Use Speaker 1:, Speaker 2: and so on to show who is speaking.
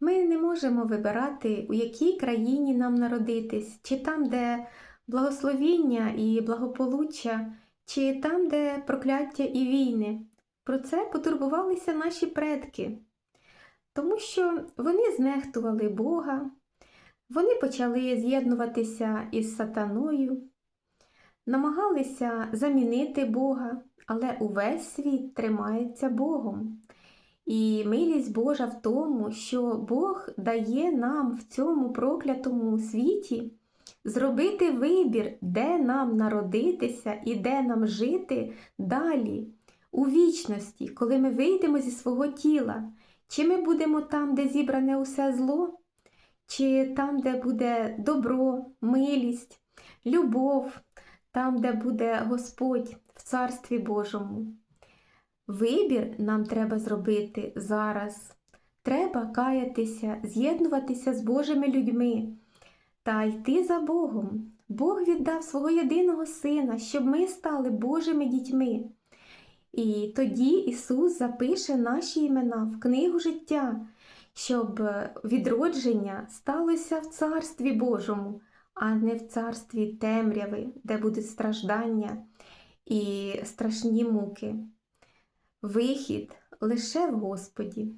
Speaker 1: Ми не можемо вибирати, у якій країні нам народитись, чи там, де благословіння і благополуччя, чи там, де прокляття і війни. Про це потурбувалися наші предки, тому що вони знехтували Бога, вони почали з'єднуватися із сатаною, намагалися замінити Бога, але увесь світ тримається Богом. І милість Божа в тому, що Бог дає нам в цьому проклятому світі зробити вибір, де нам народитися і де нам жити далі, у вічності, коли ми вийдемо зі свого тіла. Чи ми будемо там, де зібране усе зло, чи там, де буде добро, милість, любов, там, де буде Господь в Царстві Божому. Вибір нам треба зробити зараз. Треба каятися, з'єднуватися з Божими людьми та йти за Богом. Бог віддав свого єдиного Сина, щоб ми стали Божими дітьми. І тоді Ісус запише наші імена в книгу життя, щоб відродження сталося в Царстві Божому, а не в царстві темряви, де будуть страждання і страшні муки. Вихід лише в Господі.